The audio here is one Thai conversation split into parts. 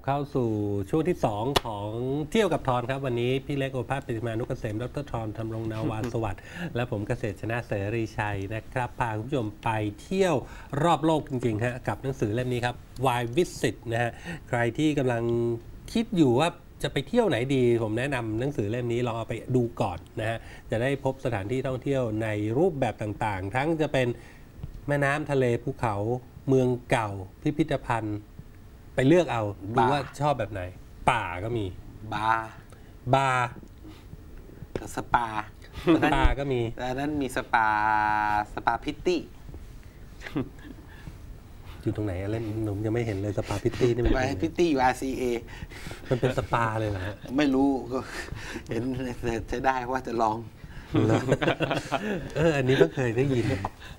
บเข้าสู่ช่วงที่ 2 ของเที่ยวกับทอนครับ วันนี้พี่เล็กโอภาสปฏิมานุกเกษมดรทอนทำรงนาวาสวัสดิ์และผมเกษตรชนะเสรีชัยนะครับ พาคุณผู้ชมไปเที่ยวรอบโลกจริงๆฮะกับหนังสือเล่มนี้ครับ Why Visit นะฮะใครที่กำลังคิดอยู่ว่าจะไปเที่ยวไหนดี ผมแนะนำหนังสือเล่มนี้ลองเอาไปดูก่อนนะฮะจะได้พบสถานที่ท่องเที่ยวในรูปแบบต่างๆ ทั้งจะเป็นแม่น้ำทะเลภูเขาเมืองเก่า พิพิธภัณฑ์ ไปเลือกเอาดูบาร์ว่าชอบแบบไหน ป่าก็มี บาร์บาร์กับสปาสปาก็มีแต่นั้นมีสปาสปาพิตตี้อยู่ตรงไหนอะเล่นหนุ่มยังไม่เห็นเลยสปาพิตตี้นี่มันไปเป็นพิตตี้อยู่ RCA มันเป็นสปาเลยนะฮะไม่รู้ก็เห็นแต่ใช้ได้ว่าจะลอง เอออันนี้เพิ่งเคยได้ยิน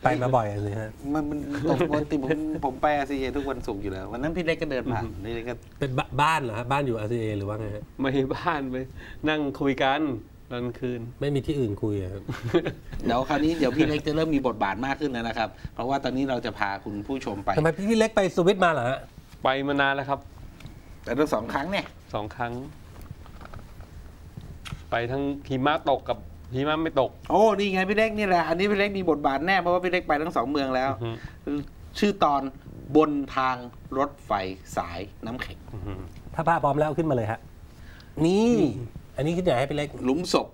ไปมาบ่อยอันนี้ฮะมันมันตกปกติผมผมไป RCA ทุกวันศุกร์อยู่แล้ว วันนั้นพี่เล็กก็เดินผ่านพี่เล็กก็เป็นบ้าบ้านเหรอฮะบ้านอยู่ RCA หรือว่าไงฮะไม่บ้านไปนั่งคุยกันตอนคืนไม่มีที่อื่นคุยอะครับเดี๋ยวคราวนี้เดี๋ยวพี่เล็กจะเริ่มมีบทบาทมากขึ้นแล้วนะครับ เพราะว่าตอนนี้เราจะพาคุณผู้ชมไปทำไมพี่เล็กไปสวิตมาเหรอฮะไปมานานแล้วครับ แต่ทั้งสองครั้งเนี่ยสองครั้ง ไปทั้งหิมะตกกับ หิมะไม่ตก โอ้นี่ไงพี่เล็กนี่แหละอันนี้พี่เล็กมีบทบาทแน่เพราะว่าพี่เล็กไปทั้งสองเมืองแล้วอือฮึชื่อตอนบนทางรถไฟสายน้ำแข็งอื้อหือถ้าภาพพร้อมแล้วขึ้นมาเลยฮะนี่ อันนี้ขึ้นไหนให้พี่เล็กหลุมศพ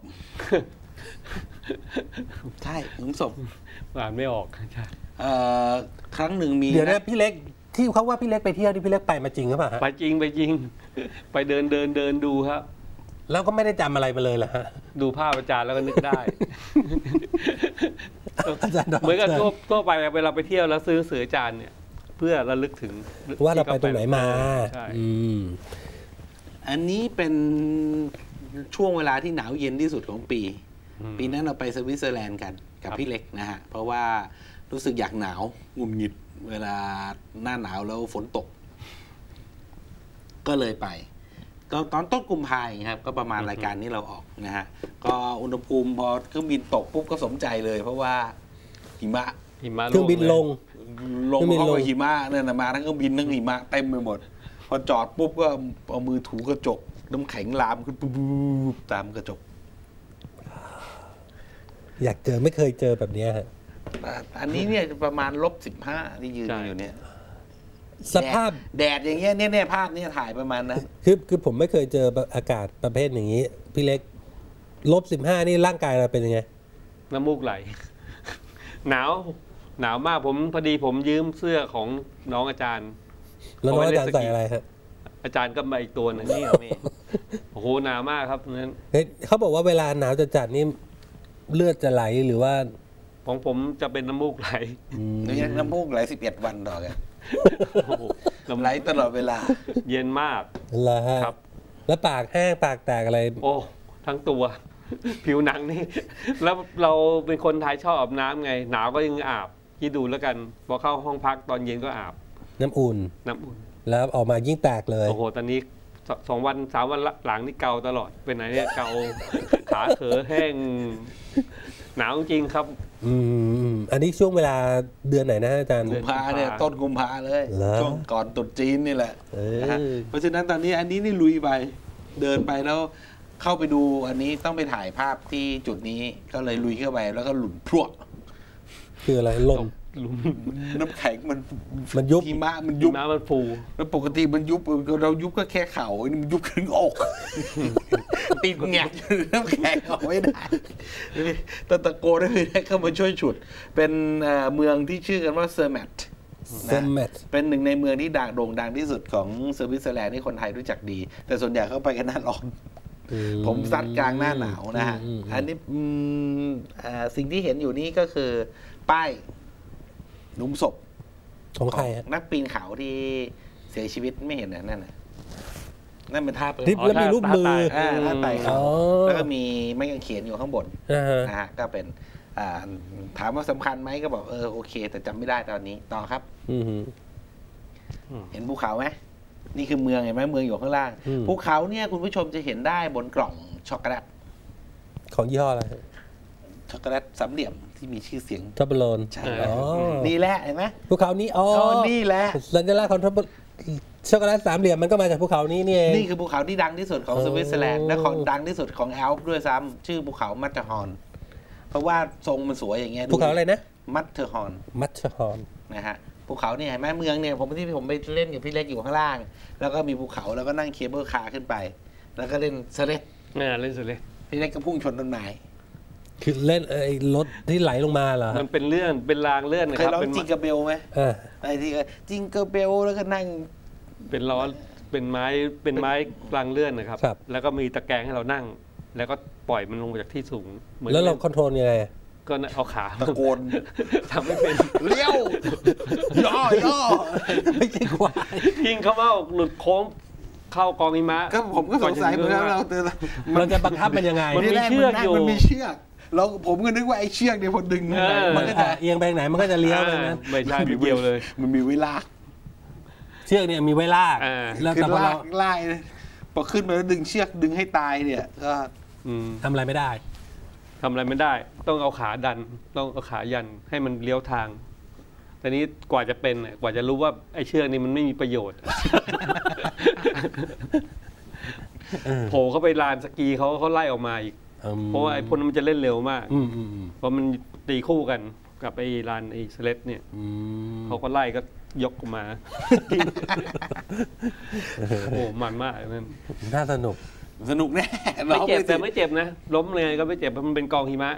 ใช่หลุมศพอ่านไม่ออกใช่เอ่อครั้งหนึ่งมีเดี๋ยวนะกพี่เล็กที่เขาว่าพี่เล็กไปเที่ยวที่พี่เล็กไปมาจริงหรือเปล่าฮะไปจริงไปจริง ไปเดินเดินเดินดูครับ แล้วก็ไม่ได้จำอะไรมาเลยเหรอฮะ ดูภาพอาจารย์แล้วก็นึกได้ อาจารย์ดรเหมือนกับทั่วทั่วไปเวลาไปเที่ยวแล้วซื้อเสืออาจารย์เนี่ย เพื่อระลึกถึงว่าเราไปตรงไหนมาใช่อืมอันนี้เป็นช่วงเวลาที่หนาวเย็นที่สุดของปีอืมปีนั้นเราไปสวิตเซอร์แลนด์กันกับครับพี่เล็กนะฮะ เพราะว่ารู้สึกอยากหนาวหงุดหงิด เวลาหน้าหนาวแล้วฝนตก ก็เลยไป ก็ตอนต้นกุมภาพันธ์ครับก็ประมาณรายการนี้เราออกนะฮะก็อุณหภูมิพอเครื่องบินตกปุ๊บก็สมใจเลย เพราะว่าหิมะหิมะเครื่องบินลงลงเครื่องบินเข้าลไปงหิมะเนี่ยนะมาทั้งเครื่องบินทั้งหิมะเต็มไปหมด พอจอดปุ๊บก็เอามือถูกระจก น้ำแข็งลามขึ้นปุ๊บตามกระจก อยากเจอไม่เคยเจอแบบเนี้ยฮะอะอันนี้เนี่ยประมาณลบสิบห้าที่ยืนอยู่เนี่ย สภาพแดดอย่างเงี้ยเนี่ยเนี่ยภาพเนี่ยถ่ายประมาณนั้นคือคือผมไม่เคยเจออากาศประเภทอย่างนี้ พี่เล็กลบสิบห้านี่ร่างกายเราเป็นยังไง น้ำมูกไหล หนาวหนาวมากผมพอดีผมยืมเสื้อของน้องอาจารย์แล้วน้องเอาไว้อาจารย์เล่นสกีใส่อะไรฮะอาจารย์ก็มาอีกตัวหนึงนี่เหรอพี่โอ้โหหนาวมากครับนั้นเฮ้ยเขาบอกว่าเวลาหนาวจะจัดนี่เลือดจะไหลหรือว่าของผมจะเป็นน้ำมูกไหลนี่น้ำมูกไหลสิบเอ็ดวันต่อกันโอ้โหน้ำ ไหลตลอดเวลา เย็นมากเหรอฮะครับ แล้วปากแห้งปากแตกอะไร โอ้ ทั้งตัว ผิวหนังนี่ แล้วเราเป็นคนไทยชอบอาบน้ำไง หนาวก็ยังอาบคิดดูแล้วกัน พอเข้าห้องพักตอนเย็นก็อาบ น้ำอุ่น น้ำอุ่น แล้วออกมายิ่งแตกเลย โอ้โห ตอนนี้สสองวันสามวันหลังนี่เกาตลอด เป็นไหนเนี่ยเกาขาเขอแห้ง หนาวจริงครับ อืมอันนี้ช่วงเวลาเดือนไหนนะอาจารย์เดืกุอนมภาเนี่ยต้นกุมภาเลยเหรอ ช่วงก่อนตรุษจีนนี่แหละเอนะฮะอ เพราะฉะนั้นตอนนี้อันนี้นี่ลุยไปเดินไปแล้วเข้าไปดูอันนี้ต้องไปถ่ายภาพที่จุดนี้ก็เลยลุยเข้าไปแล้วก็หลุนพรวดคืออะไรลม หลุมน้ำแข็งมันมันยุบหิมะมันยุบน้ำมันฟูแล้วปกติมันยุบเรายุบก็แค่เข่าอันนี้มันยุบถึงอกติดแงกอยู่น้ำแข็งเอาไม่ได้ตะตะโกนให้ได้เข้ามาช่วยฉุด เป็นเอ่อเมืองที่ชื่อกันว่าเซอร์แมตเซมเมตเป็นหนึ่งในเมืองที่ด่างโด่งดังที่สุดของสวิตเซอร์แลนด์ที่คนไทยรู้จักดี แต่ส่วนใหญ่เขาไปกันหน้าร้อนผมซัดกลางหน้าหนาวนะฮะอืมอืมอันนี้อืมอ่าสิ่งที่เห็นอยู่นี่ก็คือ ป้ายห ลุมศพของใครฮะนักปีนเขาที่เสียชีวิตไม่เห็นนะนั่นน่ะนั่นเป็นท่าเปิดที่แล้วมีรูปมืออ่าท่าไต่อ๋เขาอแล้วก็มีไม้กางเขนอยู่ข้างบนอ่าฮะนะฮะก็เป็นอ่าถามว่าสำคัญไหมก็บอกเออโอเค แต่จำไม่ได้ตอนนี้ต่อครับอืมฮึเห็นภูเขาไหมนี่คือเมืองเห็นไหมเมืองอยู่ข้างล่างอืมภูเขาเนี่ยคุณผู้ชมจะเห็นได้บนกล่องช็อกโกแลตของยี่ห้ออะไรฮะ ช็อกโกแลตสามเหลี่ยมที่มีชื่อเสียงทับเบลนใช่อ๋อนี่แหละเห็นไหมภูเขานี้อ๋ออ๋อนี่แหละสัญลักษณ์ของทับช็อกโกแลตสามเหลี่ยมมันก็มาจากภูเขานี้นี่เองนี่คือภูเขาที่ดังที่สุดของโอ้สวิตเซอร์แลนด์และของดังที่สุดของแอลป์ด้วยซ้ำชื่อภูเขามัตเตอร์ฮอร์นเพราะว่าทรงมันสวยอย่างเงี้ยภูเขาอะไรนะมัตเตอร์ฮอร์นมัชชฮอนนะฮะภูเขาเนี่ยเห็นไหมเมืองเนี่ยผมที่ผมไปเล่นกับพี่เล็กอยู่ข้างล่าง แล้วก็มีภูเขาแล้วก็นั่งเคเบิลคาร์ขึ้นไป แล้วก็เล่นสเล็ดน่าเล่นสุดเลยพี่เล็กก็พุ่งชนต้นไม้ คือเล่นไอ้รถที่ไหลลงมาเหรอมันเป็นเลื่อนเป็นรางเลื่อนนะเคคยรับร้องเป็นจิงกระเบลไหมเออไอ้ที่ก็จิงกระเบลแล้วก็นั่ง เป็นล้อเป็นไม้เป็นไม้รางเลื่อนนะครับ ครับ แล้วก็มีตะแกรงให้เรานั่ง แล้วก็ปล่อยมันลงมาจากที่สูงหมือนแล้วเราคอนโทรลยังไง ก็เอาขาตะโกน ทำไม่เป็นเลี้ยวย่อย่อไม่ใช่ควายยิงเข้ามาหลุดโค้งเข้ากองหิมะก็ผมก็สงสัยเหมือนกันเราเตือนเราจะบังคับมันยังไงมันมีที่แรเชือกนั่งอยู่ มันมีเชือก เราผมก็นึกว่าไอ้เชือกเนี่ยพอดึงขึ้นไปเออมันก็จะอะเอียงไปไหนมันก็จะเลี้ยวไปนั้นไม่ใช่ไม่เกี่ยวเลย มันมีเวลาเชือกเนี่ยมีไว้ลากอ่าแล้วคือแต่พอลาเรากไล่เลยพอขึ้นไปแล้วดึงเชือกดึงให้ตายเนี่ย ก็อืมทำอะไรไม่ได้ทำอะไรไม่ได้ ต้องเอาขาดัน ต้องเอาขายันให้มันเลี้ยวทางแต่นี้กว่าจะเป็นน่ะกว่าจะรู้ว่าไอ้เชือกนี้มันไม่มีประโยชน์เออโผล่เข้าไปลานสกีเขาเขาไล่ออกมาอีกอืม เพราะว่าไอ้พวกนั้นมันจะเล่นเร็วมากอืมอืมอืมเพราะมันตีคู่กันกับไอ้ลานไอ้สเลตเนี่ยอืมเขาก็ไล่ก็ยกออกมาโอ้มันมากนั่นน่าสนุกสนุกแน่ไม่เจ็บราแต่ไม่เจ็บนะ ล้มเลยก็ไม่เจ็บเพราะมันเป็นกองหิมะ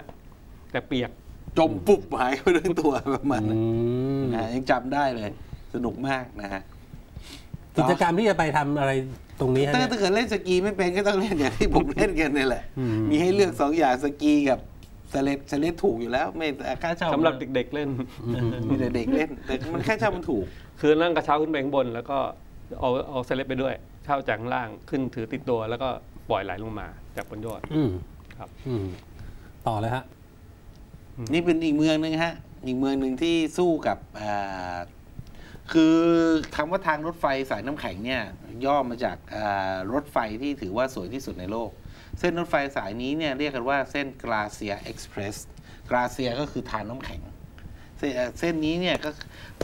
แต่เปียกจมปุ๊บหายไปทั้งตัวประมาณอืนั้นมนะยังจำได้เลย สนุกมากนะฮะ กิจกรรมที่จะไปทำอะไรตรงนี้ฮะถ้าเนี่ยถ้าเกิดเล่นสกีไม่เป็นก็ต้องเล่นอย่างที่ผมเล่นกันนี่แหละอืมมีให้เลือกสองอย่างสกีกับสเลดสเลดถูกอยู่แล้ว ไม่แต่ค่าเช่าสำหรับเด็กๆเล่นมีแต่เด็กเล่น แต่มันค่าเช่ามันถูก คือนั่งกระเช้าขึ้นไปข้างบน แล้วก็เอาเอาเซเลบไปด้วยเช่าจากข้างล่างขึ้นถือติดตัวแล้วก็ปล่อยไหลลงมาจากบนยอดอืมครับอืมต่อเลยฮะนี่เป็นอีกเมืองหนึงฮะ อีกเมืองหนึ่งที่สู้กับอ่า คือคำว่าทางรถไฟสายน้ำแข็งเนี่ยย่อมาจากอ่ารถไฟที่ถือว่าสวยที่สุดในโลก เส้นรถไฟสายนี้เนี่ยเรียกกันว่าเส้นกราเซียเอ็กซ์เพรสกราเซียก็คือทางน้ำแข็งเส้นเอ่อเส้นนี้เนี่ยก็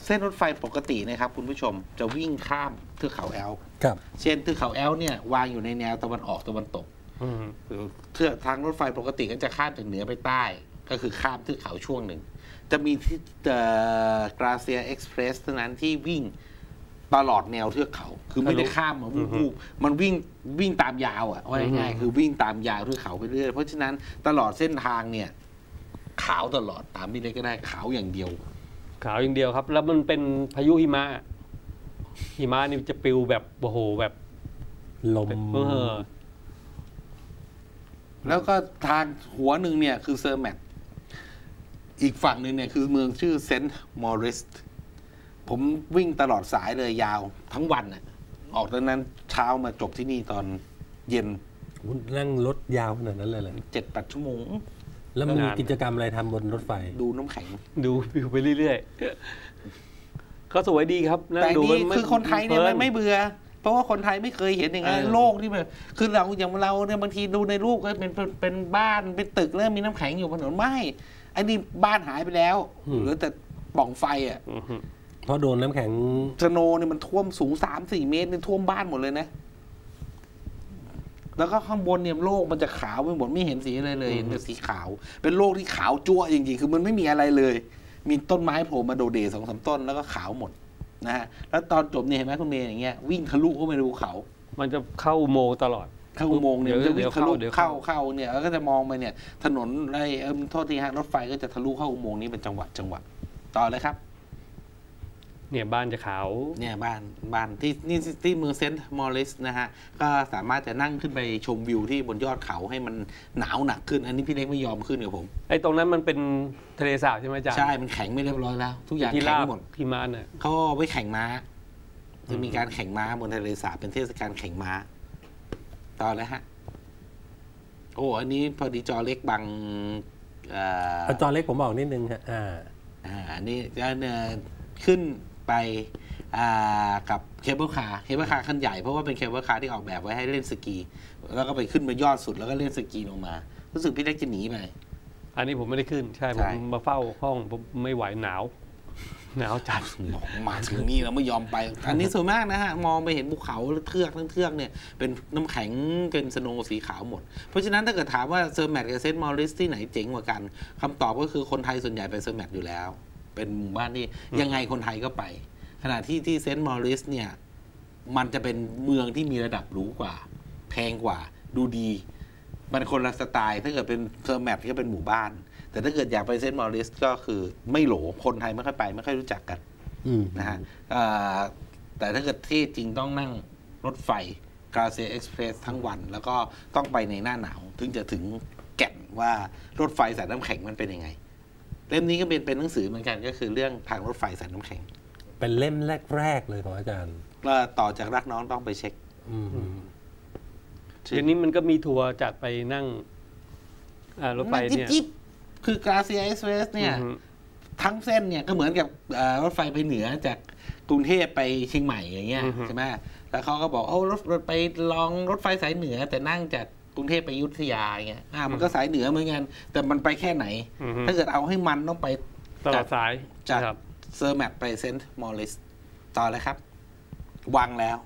เส้นรถไฟปกตินะครับคุณผู้ชมจะวิ่งข้ามเทือกเขาแอลป์ครับเช่นเทือกเขาแอลป์เนี่ยวางอยู่ในแนวตะวันออกตะวันตกอืมเทือกทางรถไฟปกติก็จะข้ามจากเหนือไปใต้ ก็คือข้ามเทือกเขาช่วงหนึ่ง จะมีที่กราเซียเอ็กซ์เพรสเท่านั้นที่วิ่งตลอดแนวเทือกเขา คือไม่ได้ข้ามมาวูบๆมันวิ่งวิ่งตามยาวอะว่าง่ายๆคือวิ่งตามยาวเทือกเขาไปเรื่อยเพราะฉะนั้นตลอดเส้นทางเนี่ย ขาวตลอดตามพี่เล็กก็ได้ขาวอย่างเดียว ขาวอย่างเดียวครับ แล้วมันเป็นพายุหิมะหิมะนี่จะปลิวแบบโอ้โหแบบลมเออแล้วก็ทางหัวหนึ่งเนี่ยคือเซอร์แมต อีกฝั่งหนึ่งเนี่ยคือเมืองชื่อเซนต์มอริสผมวิ่งตลอดสายเลยยาวทั้งวันน่ะออกตอนนั้นเช้ามาจบที่นี่ตอนเย็นนั่งรถยาวขนาดนั้นเลยเลยเจ็ดแปดชั่วโมง แล้วมีกิจกรรมอะไรทำบนรถไฟ ดูน้ำแข็ง ดูวิวไปเรื่อยๆก็สวยดีครับนั่งแต่ดูนี่มัคือคนไทยเนี่ยพลิมันไม่เบื่อ เพราะว่าคนไทยไม่เคยเห็นอย่างนั้นเออโลกที่แบบคือเราอย่างเราเนี่ยบางทีดูในรูปก็เป็นเป็นเป็นบ้านเป็นตึกแล้วมีน้ำแข็งอยู่บนถนนไม่ อันนี้บ้านหายไปแล้วอืมเหลือแต่ปล่องไฟอะอือฮึเพราะโดนน้ำแข็งสโนว์เนี่ยมันท่วมสูงสามสี่เมตรเนี่ยท่วมบ้านหมดเลยนะ แล้วก็ข้างบนเนี่ยโลกมันจะขาวไปหมดไม่เห็นสีอะไรเลยเห็นแต่สีขาว เป็นโลกที่ขาวจั่วจริงๆคือมันไม่มีอะไรเลย มีต้นไม้โผล่มาโดดเด่สองสามต้นแล้วก็ขาวหมดนะฮะแล้วตอนจบเนี่ยเห็นไหมคุณเมย์อย่างเงี้ยวิ่งทะลุเข้าไปในภูเขา มันจะเข้าอุโมงค์ตลอด เข้าอุโมงค์เนี่ยมันจะเดี๋วิ่ยวงทะลุเดี๋ยวเข้าเข้าเข้าเนี่ยแล้วก็จะมองไปเนี่ยถนนไอ้เออโทษทีฮะรถไฟก็จะทะลุเข้าอุโมงค์นี้เป็นจังหวะจังหวะต่อเลยครับ เนี่ยบ้านจะขาวเนี่ยบ้านบ้านที่นี่ที่เมืองเซนต์มอริสนะฮะก็สามารถจะนั่งขึ้นไปชมวิวที่บนยอดเขาให้มันหนาวหนักขึ้น อันนี้พี่เล็กไม่ยอมขึ้นกับผมไอ้ตรงนั้นมันเป็นทะเลสาบใช่ไหมจ๊ะใช่มันแข็งไม่เรียบร้อยแล้ว ทุกอย่างที่แข็ลางบหมดหิมะเนี่ยเขาเอาไว้แข่งม้าจะมีการแข่งม้าบนทะเลสาบเป็นเทศกาลแข่งม้า ต่อเลยฮะ โอ้อันนี้พอดีจอเล็กบังเอ่อเอาจอเล็กผมบอกนิดนึงฮะอ่าอ่าอันนี้จะเนี่ยขึ้นไปอ่ากับเคเบิลคาร์เคเบิลคาร์คันใหญ่เพราะว่าเป็นเคเบิลคาร์ที่ออกแบบไว้ให้เล่นสกี แล้วก็ไปขึ้นไปยอดสุดแล้วก็เล่นสกีลงมา รู้สึกพี่เล็กจะหนีไปอันนี้ผมไม่ได้ขึ้น ใช่ใช่ผมมาเฝ้าห้องผมไม่ไหวหนาว หนาวจัดบอกมาถึงนี่แล้วไม่ยอมไป อันนี้สวนมากนะฮะ มองไปเห็นภูเขาเทือกทั้งเทือกเนี่ย เป็นน้ำแข็งเป็นสโนว์สีขาวหมด เพราะฉะนั้นถ้าเกิดถามว่าเซอร์แมทกับเซนต์มอริสที่ไหนเจ๋งกว่ากันคำตอบก็คือคนไทยส่วนใหญ่ไปเซอร์แมทอยู่แล้ว เป็นหมู่บ้านที่ยังไงคนไทยก็ไป ขณะที่ที่เซนต์มอริสเนี่ย มันจะเป็นเมืองที่มีระดับหรูกว่า แพงกว่า ดูดี มันคนละสไตล์ ถ้าเกิดเป็นเซอร์แมทก็เป็นหมู่บ้าน แต่ถ้าเกิดอยากไปเซนต์มอริสก็คือไม่โหลคนไทยไม่ค่อยไป ไม่ค่อยรู้จักกันอืมนะฮะอ่าแต่ถ้าเกิดที่จริงต้องนั่งรถไฟกราเซียเอ็กซ์เพรสทั้งวัน แล้วก็ต้องไปในหน้าหนาว ถึงจะถึงแก่นว่ารถไฟสายน้ำแข็งมันเป็นยังไง เล่มนี้ก็เป็นเป็นหนังสือเหมือนกันก็คือเรื่องทางรถไฟสายน้ำแข็ง เป็นเล่มแรกๆเลยของอาจารย์แล้วต่อจากรักน้องต้องไปเช็คอืมเดี๋ยวนี้มันก็มีทัวร์จัดไปนั่งอ่ารถไฟเนี่ยจิ๊บๆ คือกราเซียเอ็กซ์เพรสเนี่ยอือฮึทั้งเส้นเนี่ยก็เหมือนกับเอ่อรถไฟไปเหนือจากกรุงเทพไปเชียงใหม่อย่างเงี้ยอือฮึใช่ไหมแล้วเขาก็บอกโอ้รถรถไปลองรถไฟสายเหนือ แต่นั่งจากกรุงเทพไปอยุธยาอย่างเงี้ยอ่ามันก็สายเหนือเหมือนกันแต่มันไปแค่ไหนอือฮึถ้าเกิดเอาให้มันต้องไปตลอดสายจากครับเซอร์แมทไปเซนต์มอริสต่อเลยครับ วางแล้ว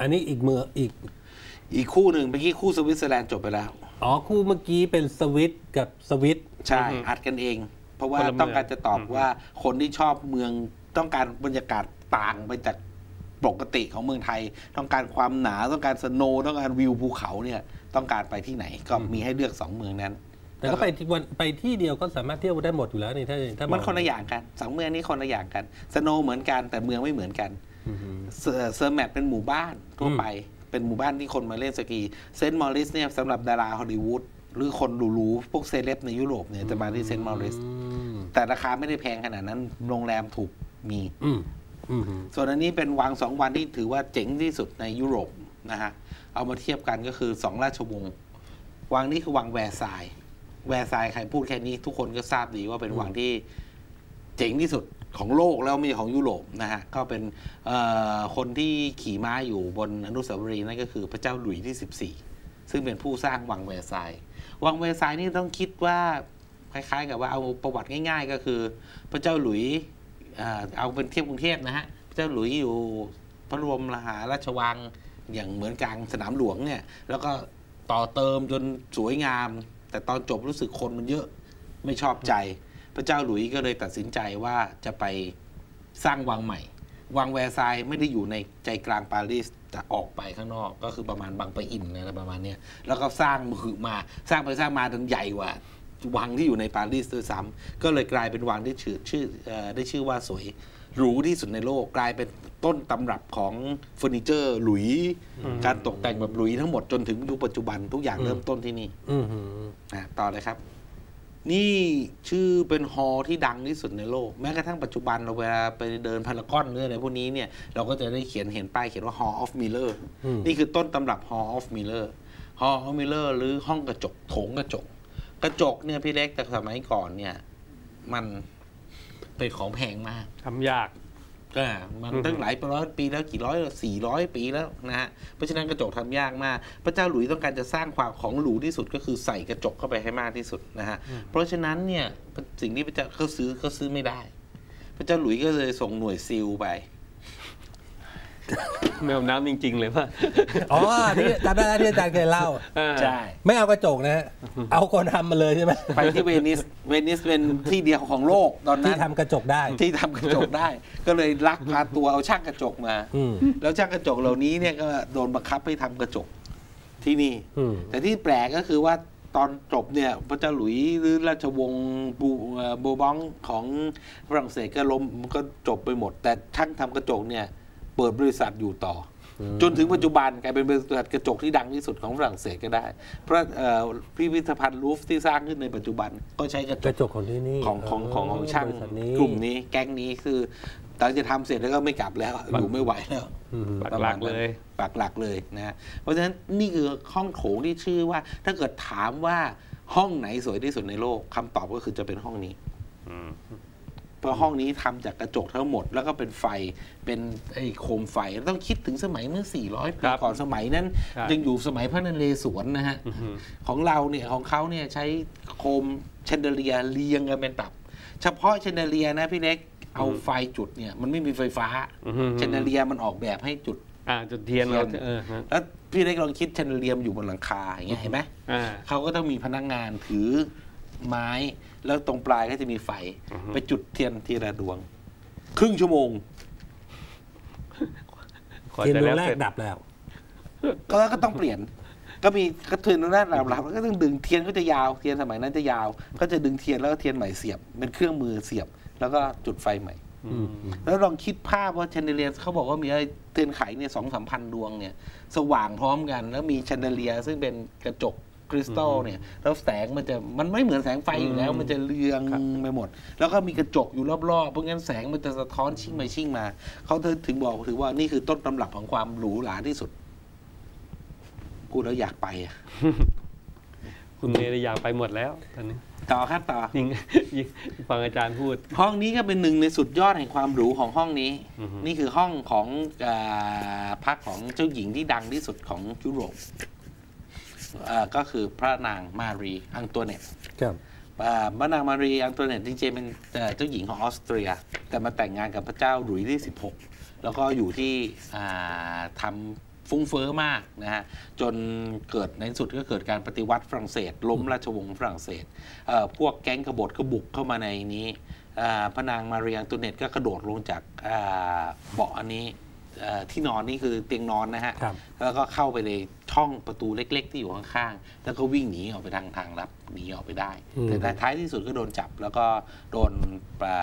อันนี้อีกเมืองอีก อีกคู่หนึ่งเมื่อกี้คู่สวิตเซอร์แลนด์จบไปแล้ว อ๋อคู่เมื่อกี้เป็นสวิตกับสวิตใช่อือฮึอัดกันเอง เพราะว่าคนละเมือง ต้องการจะตอบอือฮึว่าคนที่ชอบเมืองต้องการบรรยากาศต่างไปจากปกติของเมืองไทย ต้องการความหนาต้องการสโนว์ต้องการวิวภูเขาเนี่ยต้องการไปที่ไหนก็มีให้เลือกสองเมืองนั้น แต่ก็ไปที่วันไปที่เดียวก็สามารถเที่ยวได้หมดอยู่แล้วนี่ถ้าถ้ามัมันคนละอย่างกันสองเมืองนี้คนละอย่างกันสโนว์เหมือนกันแต่เมืองไม่เหมือนกัน อืมเซอร์เซอร์แมทเป็นหมู่บ้านทั่วไป เป็นหมู่บ้านที่คนมาเล่นสกีเซนต์มอริสเนี่ยสำหรับดาราฮอลลีวูดหรือคนหรูๆพวกเซเลบในยุโรปเนี่ยจะมาที่เซนต์มอริสอืมแต่ราคาไม่ได้แพงขนาดนั้นโรงแรมถูกมีอืมอืมส่วนอันนี้เป็นวังสองวันที่ถือว่าเจ๋งที่สุดในยุโรปนะฮะเอามาเทียบกันก็คือสองราชวงศ์วังนี้คือวังแวร์ซายน์แวร์ซายน์ใครพูดแค่นี้ทุกคนก็ทราบดีว่าเป็นวังที่เจ๋งที่สุด ของโลกแล้วมีของยุโรปนะฮะก็เป็นคนที่ขี่ม้าอยู่บนอนุสาวรีย์นั่นก็คือพระเจ้าหลุยส์ที่ 14 ซึ่งเป็นผู้สร้างวังแวร์ซายน์วังแวร์ซายน์นี่ต้องคิดว่าคล้ายๆ กับว่าเอาประวัติง่าย ๆ ก็คือ พระเจ้าหลุยเอาเป็นเทียบกรุงเทพนะฮะพระเจ้าหลุยอยู่พระบรมมหาราชวังอย่างเหมือนกลางสนามหลวงเนี่ยแล้วก็ต่อเติมจนสวยงาม แต่ตอนจบรู้สึกคนมันเยอะไม่ชอบใจ พระเจ้าหลุยส์ก็เลยตัดสินใจว่าจะไปสร้างวังใหม่ วังแวร์ซายน์ไม่ได้อยู่ในใจกลางปารีสแต่ออกไปข้างนอกก็คือประมาณบางปะอินอะไรประมาณเนี้ยแล้วก็สร้างมือมาสร้างไปสร้างมาจนใหญ่กว่าวังที่อยู่ในปารีสด้วยซ้ำก็เลยกลายเป็นวังที่ชื่อชื่อเอ่อได้ชื่อว่าสวยหรูที่สุดในโลกกลายเป็นต้นตำรับของเฟอร์นิเจอร์ หลุย การตกแต่งแบบหลุยทั้งหมดจนถึงยุคปัจจุบันทุกอย่างเริ่มต้นที่นี่อืมอืมนะต่อเลยครับ นี่ชื่อเป็นฮอลล์ที่ดังที่สุดในโลก แม้กระทั่งปัจจุบันเราเวลาไปเดินพารากอนหรืออะไรพวกนี้เนี่ยเราก็จะได้เขียนเห็นป้ายเขียนว่า Hall of Miller นี่คือต้นตำรับ Hall of Miller Hall of Miller หรือห้องกระจกโถงกระจก กระจกเนี่ยพี่เล็กแต่สมัยก่อนเนี่ย มันเป็นของแพงมากทำยาก ก็มันอือฮึตั้งหลายร้อยปีแล้วกี่ร้อยสี่ร้อยปีแล้วนะฮะเพราะฉะนั้นกระจกทำยากมาก พระเจ้าหลุยส์ต้องการจะสร้างความของหรูที่สุดก็คือใส่กระจกเข้าไปให้มากที่สุดนะฮะเพราะฉะนั้นเนี่ยสิ่งที่พระเจ้าเขาซื้อเขาซื้อไม่ได้ พระเจ้าหลุยส์ก็เลยส่งหน่วยซิลไป แมวน้ำจริง ๆ เลยว่าอ๋อที่จำได้แล้วที่อาจารย์เคยเล่าไม่เอากระจกนะฮะ เอาคนทำมาเลยใช่ไหมไปที่เวนิส เวนิสเป็นที่เดียวของโลกตอนที่นั้นทำกระจกได้ ที่ทำกระจกได้ ก็เลยลักพาตัวเอาช่างกระจกมาอืมแล้วช่างกระจกเหล่านี้เนี่ยก็โดนบังคับให้ทำกระจกที่นี่อืมแต่ที่แปลกก็คือว่าตอนจบเนี่ยพระเจ้าหลุยส์หรือราชวงศ์บูเอ่อโบบองของฝรั่งเศสก็ล้มก็จบไปหมด แต่ช่างทำกระจกเนี่ย เปิดบริษัทอยู่ต่ออจนถึงปัจจุบันกลายเป็นบริษัทกระจกที่ดังที่สุดของฝรั่งเศสก็ได้ เพราะเอ่อพิพิธภัณฑ์ลูฟร์ที่สร้างขึ้นในปัจจุบันก็ใช้กระจกกระจกของที่นี่ของของของของช่างบริษัทนี้กลุ่มนี้แก๊งนี้คือตอนจะทำเสร็จแล้วก็ไม่กลับแล้วอยู่ไม่ไหวแล้วอืมปักหลักเลยปักหลักเลยนะเพราะฉะนั้นนี่คือห้องโถงที่ชื่อว่า ถ้าเกิดถามว่าห้องไหนสวยที่สุดในโลกคำตอบก็คือจะเป็นห้องนี้ เพราะห้องนี้ทำจากกระจกทั้งหมด แล้วก็เป็นไฟเป็นไอ้โคมไฟต้องคิดถึงสมัยเมื่อ 400 ปีครับก่อนสมัยนั้นใช่ยังอยู่สมัยพระนเรศวรนะฮะของเราเนี่ยของเขาเนี่ยใช้โคมแชนเดอเลียเรียงกันเป็นตับ เฉพาะเชนเดเลียนะพี่เล็กเอาไฟจุดเนี่ยมันไม่มีไฟฟ้าอือฮึเชนเดเลียมันออกแบบให้จุดอ่าจุดเทียนเราเทียนเออฮะแล้วพี่เล็กลองคิดเชนเดเลียมอยู่บนหลังคาอย่างเงี้ยเห็นไหมอ่าเขาก็ต้องมีพนักงานถือไม้ แล้วตรงปลายก็จะมีไฟอือฮึไปจุดเทียนทีละดวง ครึ่งชั่วโมงขอเทียนจะดวแล้วงแรกเสร็จดับแล้ว ก็ก็ต้องเปลี่ยน ก็มีกระเทียนตรงนั้นหลับๆแล้วก็ต้องดึงเทียนก็จะยาวเทียนสมัยนั้นจะยาว ก็จะดึงเทียนแล้วก็เทียนใหม่เสียบ เป็นเครื่องมือเสียบ แล้วก็จุดไฟใหม่อืมแล้วลองคิดภาพว่าแชนเดเลียเขาบอกว่ามีไอ้เทียนไขเนี่ยสองสามพันดวงเนี่ย สว่างพร้อมกัน แล้วมีแชนเดเลียซึ่งเป็นกระจก คริสตัลเนี่ยแล้วแสงมันจะมันไม่เหมือนแสงไฟอยู่แล้ว มันจะเรืองไปหมด แล้วก็มีกระจกอยู่รอบๆเพราะงั้นแสงมันจะสะท้อนชิ่งไปชิ่งมาเขาถึงบอกถือว่านี่คือต้นตำรับของความหรูหราที่สุดกูแล้วอยากไปอะคุณเมย์อยากไปหมดแล้วตอนนี้ต่อครับต่อยิงยิงฟังอาจารย์พูด ห้องนี้ก็เป็นหนึ่งในสุดยอดแห่งความหรูของห้องนี้อือฮึนี่คือห้องของอาพักของเจ้าหญิงที่ดังที่สุดของยุโรปอ่า ก็คือพระนางมารีอังตัวเนตครับอ่าพระนางมารีอังตัวเนตจริงๆเป็นเอ่อเจ้าหญิงของออสเตรีย แต่มาแต่งงานกับพระเจ้าหลุยส์ที่ 16 แล้วก็อยู่ที่อ่าทำฟุ้งเฟ้อมากนะฮะจนเกิดในที่สุดก็เกิดการปฏิวัติฝรั่งเศส ล้มราชวงศ์ฝรั่งเศสเอ่อพวกแก๊งกบฏก็บุกเข้ามาในนี้อ่าพระนางมารีอังตัวเนตก็กระโดดลงจากอ่าเบาะอันนี้เอ่อที่นอนนี่คือเตียงนอนนะฮะครับแล้วก็เข้าไปใน ช่องประตูเล็ก ๆ ที่อยู่ข้างๆ แล้วก็วิ่งหนีออกไปทางทางลับหนีออกไปได้อืมแต่ท้ายที่สุดก็โดนจับ แล้วก็โดนปรา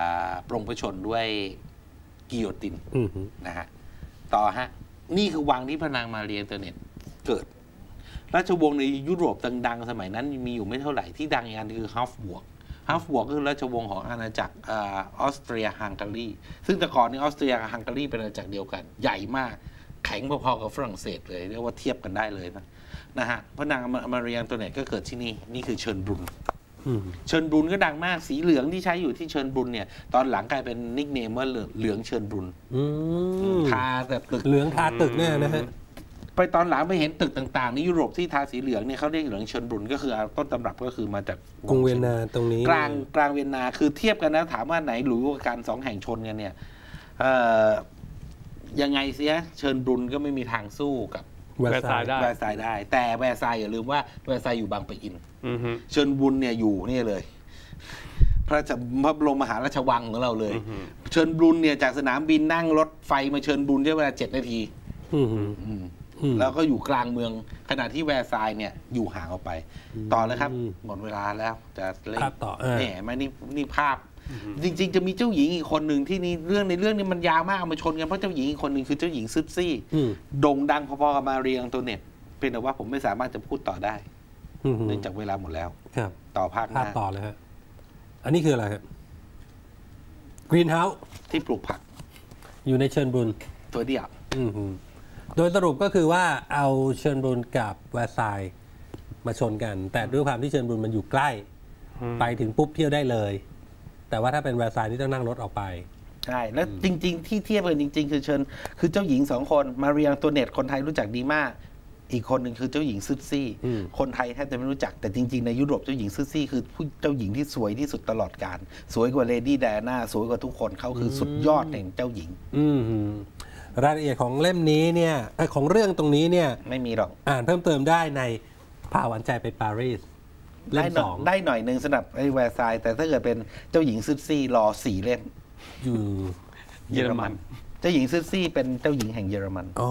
ปรงประชนด้วยกิโยตินอือหือนะฮะต่อฮะ นี่คือวังที่พระนางมาเรียเตอร์เน็ตเกิด ราชวงศ์ในยุโรปดังๆ สมัยนั้นมีอยู่ไม่เท่าไหร่ที่ดังอีกอันคือฮัฟบวกฮัฟบวกก็คือราชวงศ์ของอาณาจักรอาออสเตรียฮังการีซึ่งแต่ก่อนนี้ออสเตรียกับฮังการีเป็นอาณาจักรเดียวกัน ใหญ่มาก แข็งพอๆกับฝรั่งเศสเลยเรียกว่าเทียบกันได้เลยนะนะฮะพระนางมาเรียตัวเน็ตก็เกิดที่นี่นี่คือเชิญบรุนอืมเชิญบรุนก็ดังมากสีเหลืองที่ใช้อยู่ที่เชิญบรุนเนี่ย ตอนหลังกลายเป็นนิกเนมว่าเหลืองเหลืองเชิญบรุนอืมทาแบบตึกเหลืองทาตึกเนี่ยนะฮะไปตอนหลังไปเห็นตึกต่างๆในยุโรปที่ทาสีเหลืองเนี่ยเขาเรียกเหลืองเชิญบรุนก็คือเอาต้นตำรับก็คือมาจากกรุงเวียนนาตรงนี้ กลางกลางเวียนนาคือเทียบกันนะถามว่าไหนหรูกว่ากันสองแห่งชนกันเนี่ยเอ่อ ยังไงเสียเชิญบรุนก็ไม่มีทางสู้กับแวร์แวร์ซาซายยน์ได้แวร์ซายน์ได้ แต่แวร์ซายน์อย่าลืมว่าแวร์ซายน์อยู่บางปะอินอือฮึเชิญบุญเนี่ยอยู่นี่เลย พระราชพระบรมมหาราชวังของเราเลยอือฮึเชิญบุญเนี่ยจากสนามบินนั่งรถไฟมาเชิญบุญใช้เวลาเจ็ดนาทีอือหืออืมอืมแล้วก็อยู่กลางเมืองขณะที่แวร์ซายน์เนี่ยอยู่ห่างออกไป ต่อเลยครับอืมหมดเวลาแล้วจะเล่นภาพต่อเออแหมมานี่นี่ภาพ จริง ๆ จะมีเจ้าหญิงอีกคนหนึ่งที่นี่เรื่องในเรื่องนี้มันยาวมากเอามาชนกันเพราะเจ้าหญิงอีกคนหนึ่งคือเจ้าหญิงซึบซี่อืมโด่งดังพอๆกับมาเรียงตัวเน็ตเพียงแต่ว่าผมไม่สามารถจะพูดต่อได้อือหือเนื่องจากเวลาหมดแล้วครับต่อภาคหภาพน้าต่อเลยฮะอันนี้คืออะไรครับกรีนเฮาส์ที่ปลูกผัก อยู่ในเชิญบรุนตัวเดียวอือหือโดยสรุปก็คือว่าเอาเชิญบรุนกับแวร์ซายน์มาชนกัน แต่ด้วยความที่เชิญบรุนมันอยู่ใกล้ ไปถึงปุ๊บเที่ยวได้เลย แต่ว่าถ้าเป็นแวร์ซายน์นี่ต้องนั่งรถออกไปใช่แล้วจริง ๆ ที่เทียบกันจริง ๆ คือเชิญ คือเจ้าหญิงสองคนมาเรียงตัวเน็ตคนไทยรู้จักดีมาก อีกคนหนึ่งคือเจ้าหญิงซึดซี่อืมคนไทยแทบจะไม่รู้จักแต่จริง ๆ ในยุโรปเจ้าหญิงซึดซี่คือผู้เจ้าหญิงที่สวยที่สุดตลอดกาลสวยกว่าเลดี้แดน่าสวยกว่าทุกคนเขาคือสุดยอดแห่งเจ้าหญิงอืมหือรายละเอียดของเล่มนี้เนี่ยเอ้ยของเรื่องตรงนี้เนี่ยไม่มีหรอกอ่านเพิ่มเติมได้ในพาหวันใจไปปารีสเล่ ได้มหน่สออยงได้หน่อยหนึ่งสำหรับไอ้แวร์ซายน์แต่ถ้าเกิดเป็นเจ้าหญิงซึดซี่รอสี่เล่มอยู่เยอรมัน เจ้าหญิงซึดซี่เป็นเจ้าหญิงแห่งเยอรมันอ๋อ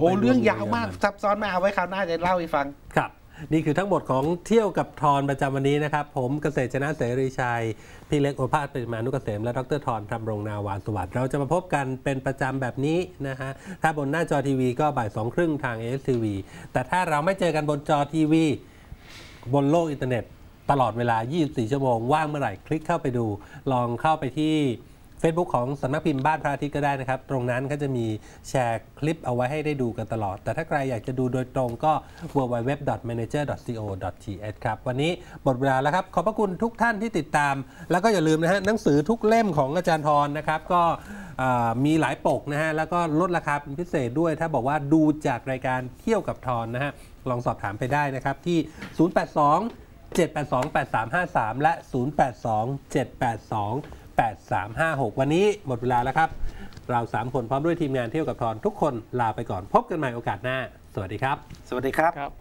โอ้ไปเรื่องยู่ยาวมากเรนซับซ้อนมากเอาไว้คราวหน้าจะเล่าให้ฟังครับนี่คือทั้งหมดของเที่ยวกับทอนประจำวันนี้นะครับ ผมเกษตรชนะเสรีชัย พี่เล็กโอภาสปริมานุกเกษมและดรทอนทำรงนาวานสวัสดิ์เราจะมาพบกันเป็นประจำแบบนี้นะฮะ ถ้าบนหน้าจอทีวีก็บ่ายสองครึ่งทาง ASTV แต่ถ้าเราไม่เจอกันบนจอทีวี บนโลกอินเทอร์เน็ต ตลอดเวลา 24 ชั่วโมง ว่างเมื่อไหร่คลิกเข้าไปดู ลองเข้าไปที่ Facebook ของสำนักพิมพ์บ้านพระอาทิตย์ก็ได้นะครับ ตรงนั้นก็จะมีแชร์คลิปเอาไว้ให้ได้ดูกันตลอด แต่ถ้าใครอยากจะดูโดยตรงก็ www.manager.co.th ครับ วันนี้หมดเวลาแล้วครับ ขอบพระคุณทุกท่านที่ติดตาม แล้วก็อย่าลืมนะฮะหนังสือทุกเล่มของอาจารย์ทรนะครับก็ มีหลายปกนะฮะ แล้วก็ลดราคาเป็นพิเศษด้วย ถ้าบอกว่าดูจากรายการเที่ยวกับทรนนะฮะ ลองสอบถามไปได้นะครับ ที่ 082 782-8353 และ 082-782-8356 วันนี้หมดเวลาแล้วครับ เรา 3 คนพร้อมด้วยทีมงานเที่ยวกับทอนทุกคนลาไปก่อนพบกันใหม่โอกาสหน้า สวัสดีครับ สวัสดีครับครับ